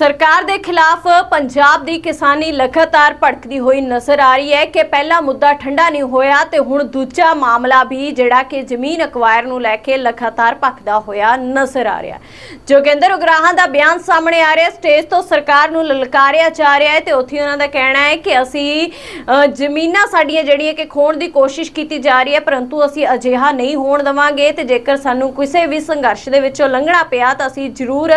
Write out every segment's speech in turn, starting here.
ਸਰਕਾਰ ਦੇ ਖਿਲਾਫ ਪੰਜਾਬ ਦੀ ਕਿਸਾਨੀ ਲਗਾਤਾਰ ਭੜਕਦੀ ਹੋਈ ਨਜ਼ਰ ਆ ਰਹੀ ਹੈ ਕਿ ਪਹਿਲਾ ਮੁੱਦਾ ਠੰਡਾ ਨਹੀਂ ਹੋਇਆ ਤੇ ਹੁਣ ਦੂਜਾ ਮਾਮਲਾ ਵੀ ਜਿਹੜਾ ਕਿ ਜ਼ਮੀਨ ਅਕਵਾਇਰ ਨੂੰ ਲੈ ਕੇ ਲਗਾਤਾਰ ਭਖਦਾ ਹੋਇਆ ਨਜ਼ਰ ਆ ਰਿਹਾ ਜੋਗਿੰਦਰ ਉਗਰਾਹਾਂ ਦਾ ਬਿਆਨ ਸਾਹਮਣੇ ਆ ਰਿਹਾ ਸਟੇਜ ਤੋਂ ਸਰਕਾਰ ਨੂੰ ਲਲਕਾਰਿਆ ਜਾ ਰਿਹਾ ਹੈ ਤੇ ਉੱਥੇ ਉਹਨਾਂ ਦਾ ਕਹਿਣਾ ਹੈ ਕਿ ਅਸੀਂ ਜ਼ਮੀਨਾਂ ਸਾਡੀਆਂ ਜਿਹੜੀਆਂ ਕਿ ਖੋਣ ਦੀ ਕੋਸ਼ਿਸ਼ ਕੀਤੀ ਜਾ ਰਹੀ ਹੈ, ਪਰੰਤੂ ਅਸੀਂ ਅਜਿਹਾ ਨਹੀਂ ਹੋਣ ਦੇਵਾਂਗੇ ਤੇ ਜੇਕਰ ਸਾਨੂੰ ਕਿਸੇ ਵੀ ਸੰਘਰਸ਼ ਦੇ ਵਿੱਚੋਂ ਲੰਘਣਾ ਪਿਆ ਤਾਂ ਅਸੀਂ ਜ਼ਰੂਰ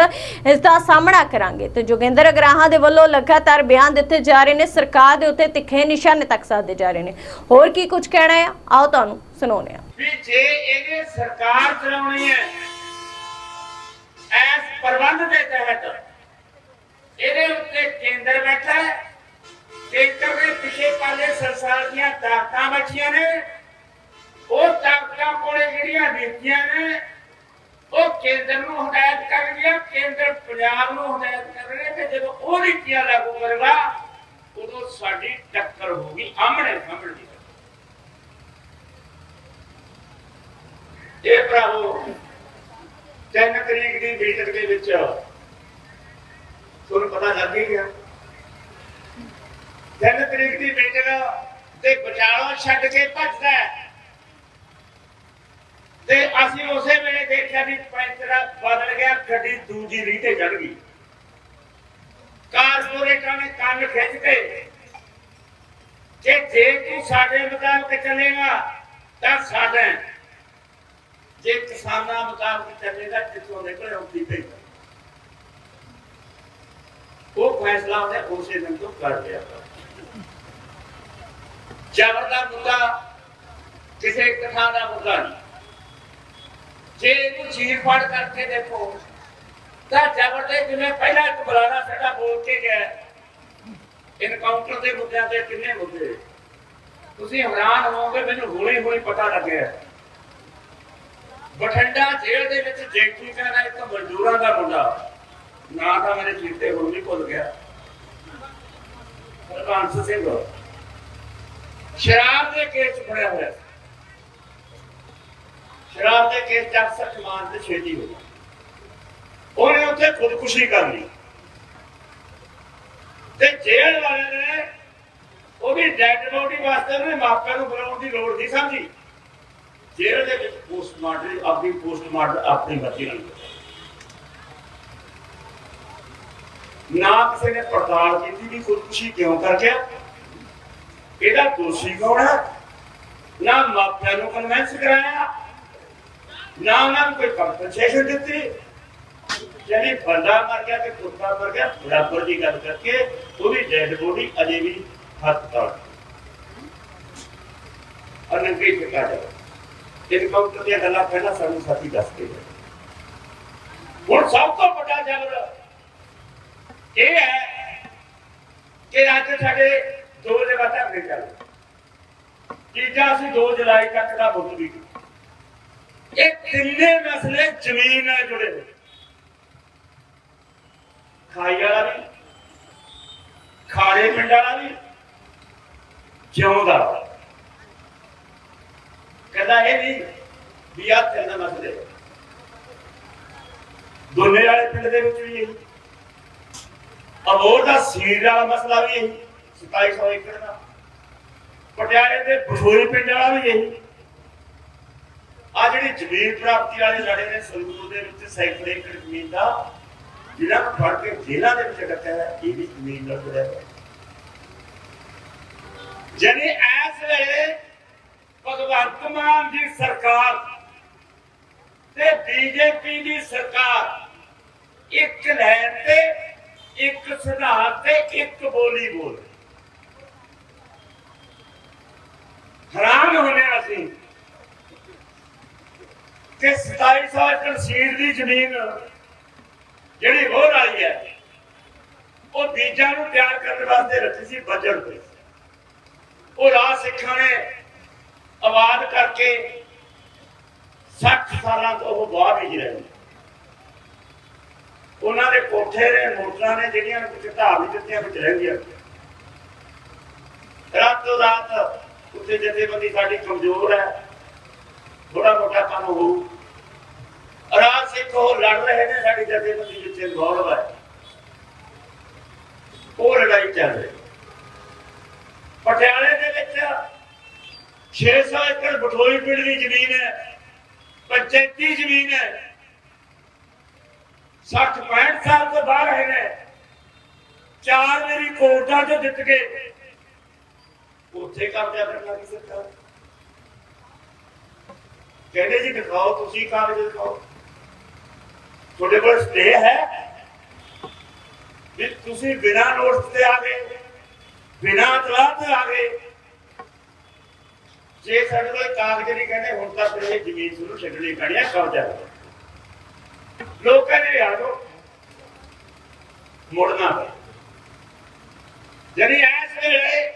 ਇਸ ਦਾ ਸਾਹਮਣਾ ਕਰਾਂਗੇ। ਤੇ ਜੋਗਿੰਦਰ ਅਗਰਾਹਾਂ ਦੇ ਵੱਲੋਂ ਲਗਾਤਾਰ ਬਿਆਨ ਦਿੱਤੇ ਜਾ ਰਹੇ ਨੇ। ਸਰਕਾਰ ਦੇ ਉੱਤੇ ਤਿੱਖੇ ਨਿਸ਼ਾਨੇ ਤੱਕ ਸਾਧੇ ਜਾ ਰਹੇ ਨੇ। ਹੋਰ ਕੀ ਕੁਝ ਕਹਿਣਾ ਹੈ? ਆਓ ਤੁਹਾਨੂੰ ਸੁਣਾਉਂਦੇ ਹਾਂ। ਵੀ ਜੇ ਇਹਨੇ ਸਰਕਾਰ ਚਲਾਉਣੀ ਹੈ ਐਸ ਪ੍ਰਬੰਧ ਦੇ ਤਹਿਤ ਇਹਦੇ ਉੱਤੇ ਕੇਂਦਰ ਬੈਠਾ ਹੈ ਕੇਂਦਰ ਦੇ ਪਿੱਛੇ ਪਾਲੇ ਸੰਸਾਰ ਦੀਆਂ ਤਾਕਤਾਂ ਬੈਠੀਆਂ ਨੇ, ਉਹ ਤਾਕਤਾਂ ਕੋਲੇ ਜਿਹੜੀਆਂ ਨੀਤੀਆਂ ਨੇ ਉਹ ਕੇਂਦਰ ਨੂੰ ਹਦਾਇਤ ਕਰਨਗੀਆਂ ਕੇਂਦਰ ਪੰਜਾਬ ਨੂੰ ਹਦਾਇਤ ਕਰਨਗੇ ਤੇ ਜਦੋਂ ਉਹ ਨੀਤੀਆਂ ਲਾਗੂ ਕਰੇਗਾ, ਉਦੋਂ ਸਾਡੀ ਟੱਕਰ ਹੋਊਗੀ ਆਮਣੇ ਸਾਹਮਣੇ ਇਹ ਭਰਾਵੋ, ਤਿੰਨ ਤਰੀਕ ਦੀ ਮੀਟਿੰਗ ਦੇ ਵਿੱਚ ਤੁਹਾਨੂੰ ਪਤਾ ਲੱਗ ਹੀ ਗਿਆ ਤਿੰਨ ਤਰੀਕ ਦੀ ਮੀਟਿੰਗ ਤੇ ਬਚਾਲੋ ਛੱਡ ਕੇ ਭੱਜਦਾ ਹੈ। ਤੇ ਅਸੀਂ ਉਸੇ ਵੇਲੇ ਦੇਖਿਆ ਵੀ ਪੈਂਚਰਾ ਬਦਲ ਗਿਆ ਗੱਡੀ ਦੂਜੀ ਰੀ ਤੇ ਚੜ ਗਈ। ਕਾਰਪੋਰੇਟਰਾਂ ਨੇ ਕੰਨ ਖਿੱਚ ਕਿ, ਜੇ ਤੂੰ ਸਾਡੇ ਮੁਤਾਬਕ ਚੱਲੇਗਾ, ਤਾਂ ਸਾਡਾ ਜੇ ਕਿਸਾਨਾਂ ਮੁਤਾਬਕ ਚੱਲੇਗਾ, ਕਿੱਥੋਂ ਨਿਕਲੇ ਔਖੀ ਪਈ ਉਹ ਫੈਸਲਾ ਉਹਨੇ ਉਸੇ ਦਿਨ ਤੋਂ ਕਰ ਲਿਆ। ਜ਼ਬਰ ਦਾ ਮੁੱਦਾ, ਕਿਸੇ ਇੱਕ ਦਾ ਮੁੱਦਾ ਨਹੀਂ। ਜੇ ਇਹਨੂੰ ਚੀਰ ਫਾੜ ਕਰਕੇ ਦੇਖੋ ਤਾਂ ਜ਼ਬਰ ਦੇ ਜਿਵੇਂ ਪਹਿਲਾਂ ਇੱਕ ਬੁਲਾਣਾ ਸਾਡਾ ਬੋਲ ਕੇ ਗਿਆ ਇਨਕਾਊਂਟਰ ਦੇ ਮੁੱਦਿਆਂ ਤੇ ਕਿੰਨੇ ਮੁੱਦੇ? ਤੁਸੀਂ ਹੈਰਾਨ ਹੋਵੋਗੇ, ਮੈਨੂੰ ਹੁਣੇ ਹੁਣੇ ਪਤਾ ਲੱਗਿਆ ਬਠਿੰਡਾ ਜੇਲ੍ਹ ਦੇ ਵਿੱਚ ਜੇਠੀਕਾ ਦਾ ਇੱਕ ਮਜ਼ਦੂਰਾਂ ਦਾ ਮੁੰਡਾ। ਨਾਂ ਤਾਂ ਮੇਰੇ ਚੀਤੇ ਹੁਣ ਵੀ ਭੁੱਲ ਗਿਆ। ਹਰਬੰਸ ਸਿੰਘ। ਸ਼ਰਾਬ ਦੇ ਕੇਸ 'ਚ ਫੜਿਆ ਹੋਇਆ ਸ਼ਰਾਬ ਦੇ ਕੇਸ ਚ ਅਕਸਰ ਤੇ ਛੇਤੀ ਹੋ ਗਈ ਉਹਨੇ ਉੱਥੇ ਖੁਦਕੁਸ਼ੀ ਕਰ ਲਈ। ਤੇ ਜੇਲ੍ਹ ਵਾਲਿਆਂ ਨੇ ਉਹਦੀ ਡੈਡ ਬੋਡੀ ਵਾਸਤੇ ਉਹਨੇ ਮਾਪਿਆਂ ਨੂੰ ਬੁਲਾਉਣ ਦੀ ਲੋੜ ਨਹੀਂ ਸਮਝੀ। ਜੇਲ੍ਹ ਦੇ ਵਿੱਚ ਪੋਸਟਮਾਰਟਮ, ਆਪਣੀ ਪੋਸਟਮਾਰਟਮ ਆਪਣੀ ਮਰਜ਼ੀ ਨਾਲ ਨਾ ਕਿਸੇ ਨੇ ਪੜਤਾਲ ਕੀਤੀ ਵੀ ਖੁਦਕੁਸ਼ੀ ਕਿਉਂ ਕਰ ਗਿਆ। ਇਹਦਾ ਦੋਸ਼ੀ ਕੌਣ ਹੈ? ਨਾ ਮਾਪਿਆਂ ਨੂੰ ਕਨਵਿੰਸ ਕਰਾਇਆ, ਨਾ ਉਹਨਾਂ ਨੂੰ ਕੋਈ ਕੰਪਨਸੇਸ਼ਨ ਦਿੱਤੀ। ਜਿਹੜੀ ਬੰਦਾ ਮਰ ਗਿਆ ਤੇ ਕੁੱਤਾ ਮਰ ਗਿਆ, ਬਰਾਬਰ ਦੀ ਗੱਲ ਕਰਕੇ ਉਹਦੀ ਡੈਡ ਬੋਡੀ ਅਜੇ ਵੀ ਹਸਪਤਾਲ ਅਨੰਗੇ ਚਕਾ ਜਾ ਇਨਕਾਊਂਟਰ ਦੀਆਂ ਗੱਲਾਂ ਪਹਿਲਾਂ ਸਾਨੂੰ ਸਾਥੀ ਦੱਸ ਕੇ ਹੁਣ ਸਭ ਤੋਂ ਵੱਡਾ ਜਬਰ ਇਹ ਹੈ ਕਿ ਅੱਜ ਸਾਡੇ ਦੋ ਜਗ੍ਹਾ ਧਰਨੇ ਚੱਲ ਤੀਜਾ ਅਸੀਂ 2 ਜੁਲਾਈ ਤੱਕ ਦਾ ਬੁੱਧ ਵੀ ਇਹ ਤਿੰਨੇ ਮਸਲੇ ਜ਼ਮੀਨ ਨਾਲ ਜੁੜੇ ਹੋਏ। ਖਾਈ ਵਾਲਾ ਵੀ, ਖਾੜੇ ਪਿੰਡ ਵਾਲਾ ਵੀ, ਜਿਉਂਦਾ ਕਹਿੰਦਾ ਇਹ ਨਹੀਂ ਵੀ ਆ ਤਿੰਨ ਮਸਲੇ ਦੋਨੇ ਵਾਲੇ ਪਿੰਡ ਦੇ ਵਿੱਚ ਵੀ ਇਹੀ। ਅਬੋਰ ਦਾ ਸੀਰ ਵਾਲਾ ਮਸਲਾ ਵੀ ਇਹੀ 2700 ਏਕੜ ਦਾ। ਪਟਿਆਲੇ ਦੇ ਬਸੋਰੀ ਪਿੰਡ ਵਾਲਾ ਵੀ ਇਹੀ। ਆ ਜਿਹੜੀ ਜ਼ਮੀਨ ਪ੍ਰਾਪਤੀ ਵਾਲੇ ਲੜੇ ਨੇ ਸੰਗਰੂਰ ਦੇ ਵਿੱਚ ਸੈਂਕੜੇ ਏਕੜ ਜ਼ਮੀਨ ਦਾ ਜਿਹੜਾ ਨੂੰ ਫੜ ਕੇ ਜੇਲ੍ਹਾਂ ਦੇ ਵਿੱਚ ਰੱਖਿਆ ਹੈ ਇਹ ਵੀ ਜ਼ਮੀਨ ਨਾਲ ਜੁੜਿਆ ਹੈ। ਜਾਨੀ ਐਸ ਵੇਲੇ ਭਗਵੰਤ ਮਾਨ ਦੀ ਸਰਕਾਰ ਤੇ ਬੀਜੇਪੀ ਦੀ ਸਰਕਾਰ ਇੱਕ ਲੈਣ ਤੇ, ਇੱਕ ਸਿਧਾਂਤ ਤੇ, ਇੱਕ ਬੋਲੀ ਬੋਲ। ਹੈਰਾਨ ਹੋਣੇ ਅਸੀਂ ਕਿ 2700 ਏਕੜ ਸੀਟ ਦੀ ਜ਼ਮੀਨ ਜਿਹੜੀ ਹੋ ਰਹੀ ਹੈ, ਉਹ ਬੀਜਾਂ ਨੂੰ ਤਿਆਰ ਕਰਨ ਵਾਸਤੇ ਰੱਖੀ ਸੀ ਬਜਟ ਤੇ। ਉਹ ਰਾਜ ਸਿੱਖਾਂ ਨੇ ਆਵਾਜ਼ ਕਰਕੇ 60 ਸਾਲਾਂ ਤੋਂ ਉਹ ਬਾਹਰ ਹੀ ਰਹੇ ਨੇ। ਉਹਨਾਂ ਦੇ ਕੋਠੇ ਨੇ, ਮੋਟਰਾਂ ਨੇ, ਜਿਹੜੀਆਂ ਨੂੰ ਕੁਝ ਢਾਹ ਵੀ ਦਿੱਤੀਆਂ, ਵਿੱਚ ਰਹਿੰਦੀਆਂ ਰਾਤੋਂ ਰਾਤ ਉੱਥੇ ਜਥੇਬੰਦੀ ਸਾਡੀ ਕਮਜ਼ੋਰ ਹੈ। ਥੋੜਾ ਮੋਟਾ ਕੰਮ ਹੋਊ। ਰਾਜ ਉਹ ਲੜ ਰਹੇ ਨੇ, ਸਾਡੀ ਜਥੇਬੰਦੀ ਵਿੱਚ ਇਨਵੋਲਵ ਹੈ ਲੜਾਈ ਚੱਲ ਰਹੀ। ਪਟਿਆਲੇ ਦੇ ਵਿੱਚ 600 ਏਕੜ ਬਠੋਈ ਪਿੰਡ ਦੀ ਜ਼ਮੀਨ ਹੈ, ਪੰਚਾਇਤੀ ਜ਼ਮੀਨ ਹੈ। 60 65 ਸਾਲ ਤੋਂ ਬਾਹਰ ਹੈ ਨੇ। ਚਾਰ ਮੇਰੀ ਕੋਰਟਾਂ 'ਚ ਜਿੱਤ ਕੇ ਉੱਥੇ ਕਬਜ਼ਾ ਕਰਨ ਲੱਗੀ ਸਰਕਾਰ। ਕਹਿੰਦੇ ਜੀ ਦਿਖਾਓ, ਤੁਸੀਂ ਕਾਗਜ਼ ਦਿਖਾਓ। ਤੁਹਾਡੇ ਕੋਲ ਸਟੇ ਹੈ? ਵੀ ਤੁਸੀਂ ਬਿਨਾਂ ਨੋਟਿਸ ਤੇ ਆ ਗਏ, ਬਿਨਾਂ ਤਲਾਹ ਤੇ ਆ ਗਏ। ਜੇ ਸਾਡੇ ਕੋਲ ਕਾਗਜ਼ ਨਹੀਂ ਕਹਿੰਦੇ, ਹੁਣ ਤਾਂ ਫਿਰ ਇਹ ਜ਼ਮੀਨ ਤੁਹਾਨੂੰ ਛੱਡਣੀ ਪੈਣੀ ਹੈ, ਕਬਜ਼ਾ ਲੋਕਾਂ ਨੇ ਆ ਜਾਓ। ਮੁੜਨਾ ਪਿਆ ਜਿਹੜੀ ਐਸ ਵੇਲੇ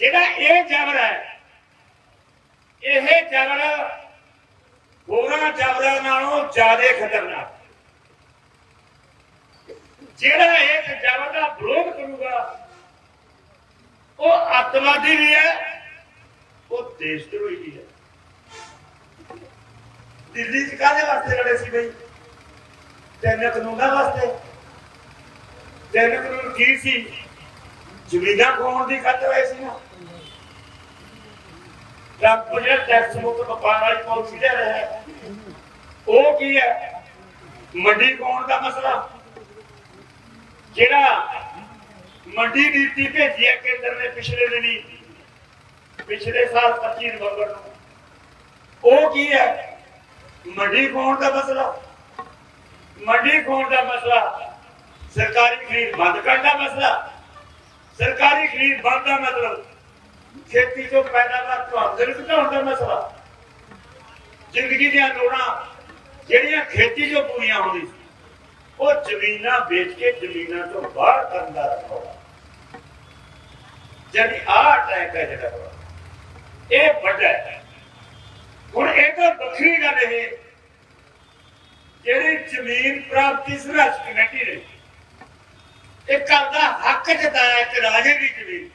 ਜਿਹੜਾ ਇਹ ਜਬਰ ਹੈ, ਇਹ ਜਬਰ ਹੋਰਾਂ ਜਬਰਾਂ ਨਾਲੋਂ ਜ਼ਿਆਦਾ ਖਤਰਨਾਕ। ਜਿਹੜਾ ਇਸ ਜਬਰ ਦਾ ਵਿਰੋਧ ਕਰੂਗਾ, ਉਹ ਅੱਤਵਾਦੀ ਵੀ ਹੈ, ਉਹ ਦੇਸ਼ ਧਰੋਹੀ ਵੀ ਹੈ। ਦਿੱਲੀ ਚ ਕਾਹਦੇ ਵਾਸਤੇ ਲੜੇ ਸੀ ਬਈ? ਤਿੰਨ ਕਾਨੂੰਨਾਂ ਵਾਸਤੇ। ਤਿੰਨ ਕਾਨੂੰਨ ਕੀ ਸੀ? ਜ਼ਮੀਨਾਂ ਖੋਣ ਦੀ ਖਾਤਰ ਹੋਏ ਸੀ ਨਾ। ਟਰੰਪ ਜਿਹੜਾ ਟੈਕਸ ਮੁਕਤ ਵਪਾਰ ਵਾਲੀ ਪਾਲਿਸੀ ਲੈ ਰਿਹਾ ਹੈ। ਉਹ ਕੀ ਹੈ? ਮੰਡੀ ਖੋਣ ਦਾ ਮਸਲਾ। ਜਿਹੜਾ ਮੰਡੀ ਨੀਤੀ ਭੇਜੀ ਹੈ ਕੇਂਦਰ ਨੇ ਪਿਛਲੇ ਦਿਨੀ, ਪਿਛਲੇ ਸਾਲ 25 ਨਵੰਬਰ ਨੂੰ। ਉਹ ਕੀ ਹੈ? ਮੰਡੀ ਖੋਣ ਦਾ ਮਸਲਾ। ਮੰਡੀ ਖੋਣ ਦਾ ਮਸਲਾ ਸਰਕਾਰੀ ਖਰੀਦ ਬੰਦ ਕਰਨ ਦਾ ਮਸਲਾ। ਸਰਕਾਰੀ ਖਰੀਦ ਬੰਦ ਦਾ ਮਤਲਬ ਖੇਤੀ ਚੋਂ ਪੈਦਾਵਾਰ ਤੋਂ ਆਮਦਨ ਘਟਾਉਣ ਦਾ ਮਸਲਾ? ਜ਼ਿੰਦਗੀ ਦੀਆਂ ਲੋੜਾਂ, ਜਿਹੜੀਆਂ ਖੇਤੀ ਚੋਂ ਪੂਰੀਆਂ ਹੁੰਦੀ ਸੀ, ਉਹ ਜ਼ਮੀਨਾਂ ਵੇਚ ਕੇ ਜ਼ਮੀਨਾਂ ਤੋਂ ਬਾਹਰ ਕਰਨ ਦਾ ਰੌਲਾ ਜਿਹੜੀ ਆਹ ਅਟੈਕ ਹੈ ਜਿਹੜਾ ਇਹ ਵੱਡਾ ਹੈ। ਹੁਣ ਇਹ ਤਾਂ ਵੱਖਰੀ ਗੱਲ ਇਹ ਜਿਹੜੀ ਜ਼ਮੀਨ ਪ੍ਰਾਪਤੀ ਸੰਘਰਸ਼ ਕਮੇਟੀ ਨੇ, ਇਹ ਕਰਦਾ ਹੱਕ ਜਤਾਇਆ ਕਿ ਰਾਜੇ ਦੀ ਜ਼ਮੀਨ